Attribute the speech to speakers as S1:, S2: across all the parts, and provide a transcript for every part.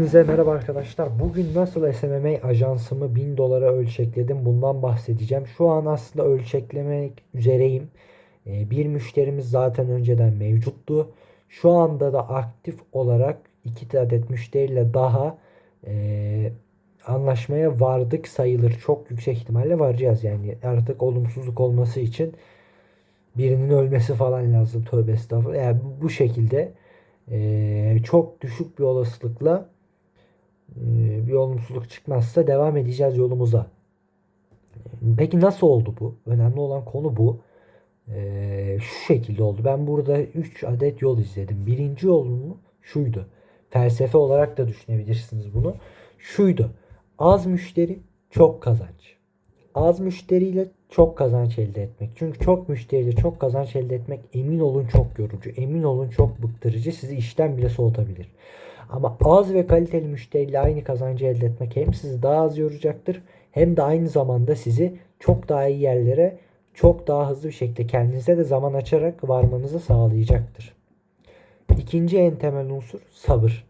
S1: Hepinize merhaba arkadaşlar. Bugün nasıl SMM ajansımı 1000 dolara ölçekledim bundan bahsedeceğim. Şu an aslında ölçeklemek üzereyim. Ee, Bir müşterimiz zaten önceden mevcuttu. Şu anda da aktif olarak 2 adet müşteriyle daha e, anlaşmaya vardık sayılır. Çok yüksek ihtimalle varacağız yani. Artık olumsuzluk olması için birinin ölmesi falan lazım. Tövbe estağfurullah. Yani bu- şekilde e, çok düşük bir olasılıkla bir olumsuzluk çıkmazsa devam edeceğiz yolumuza. Peki nasıl oldu bu? Önemli olan konu bu. Ee, şu şekilde oldu. Ben burada 3 adet yol izledim. Birinci yolum şuydu. Felsefe olarak da düşünebilirsiniz bunu. Şuydu. Az müşteri, çok kazanç. Az müşteriyle çok kazanç elde etmek. Çünkü çok müşteriyle çok kazanç elde etmek emin olun çok yorucu. Emin olun çok bıktırıcı. Sizi işten bile soğutabilir. Ama az ve kaliteli müşteriyle aynı kazancı elde etmek hem sizi daha az yoracaktır hem de aynı zamanda sizi çok daha iyi yerlere çok daha hızlı bir şekilde kendinize de zaman açarak varmanızı sağlayacaktır. İkinci en temel unsur sabır.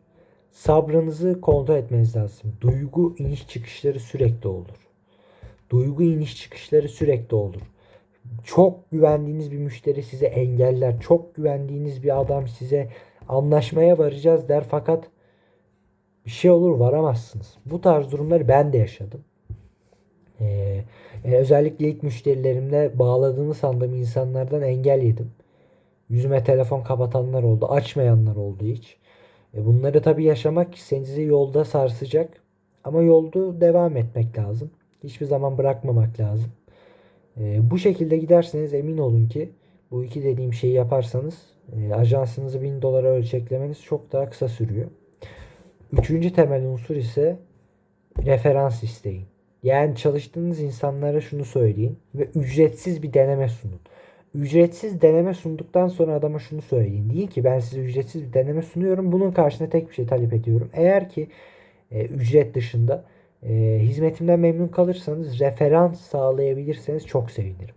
S1: Sabrınızı kontrol etmeniz lazım. Duygu iniş çıkışları sürekli olur. Duygu iniş çıkışları sürekli olur. Çok güvendiğiniz bir müşteri size engeller. Çok güvendiğiniz bir adam size anlaşmaya varacağız der fakat bir şey olur varamazsınız. Bu tarz durumları ben de yaşadım. Ee, e, özellikle ilk müşterilerimle bağladığımı sandığım insanlardan engel yedim. Yüzüme telefon kapatanlar oldu. Açmayanlar oldu hiç. E, bunları tabii yaşamak sizi yolda sarsacak. Ama yolda devam etmek lazım. Hiçbir zaman bırakmamak lazım. E, bu şekilde giderseniz emin olun ki bu iki dediğim şeyi yaparsanız e, ajansınızı 1000 dolara ölçeklemeniz çok daha kısa sürüyor. Üçüncü temel unsur ise referans isteyin. Yani çalıştığınız insanlara şunu söyleyin ve ücretsiz bir deneme sunun. Ücretsiz deneme sunduktan sonra adama şunu söyleyin. Deyin ki ben size ücretsiz bir deneme sunuyorum. Bunun karşılığında tek bir şey talep ediyorum. Eğer ki e, ücret dışında e, hizmetimden memnun kalırsanız referans sağlayabilirseniz çok sevinirim.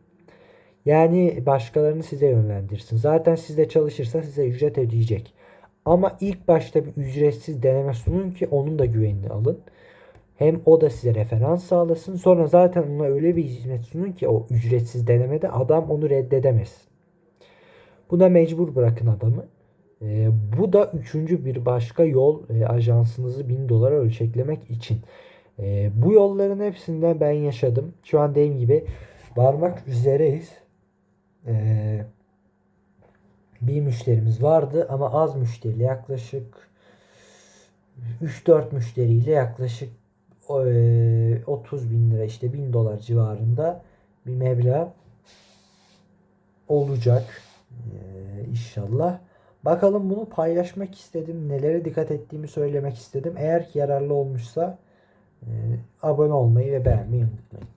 S1: Yani başkalarını size yönlendirsin. Zaten sizde çalışırsa size ücret ödeyecek. Ama ilk başta bir ücretsiz deneme sunun ki onun da güvenini alın. Hem o da size referans sağlasın. Sonra zaten ona öyle bir hizmet sunun ki o ücretsiz denemede adam onu reddedemesin. Buna mecbur bırakın adamı. Ee, bu da üçüncü bir başka yol e, ajansınızı 1000 dolara ölçeklemek için. Ee, bu yolların hepsinden ben yaşadım. Şu an dediğim gibi varmak üzereyiz. Ee, bir müşterimiz vardı ama az müşteriyle yaklaşık 3-4 müşteriyle yaklaşık e, 30 bin lira işte 1000 dolar civarında bir meblağ olacak Ee, inşallah. Bakalım bunu paylaşmak istedim. Nelere dikkat ettiğimi söylemek istedim. Eğer ki yararlı olmuşsa e, abone olmayı ve beğenmeyi unutmayın.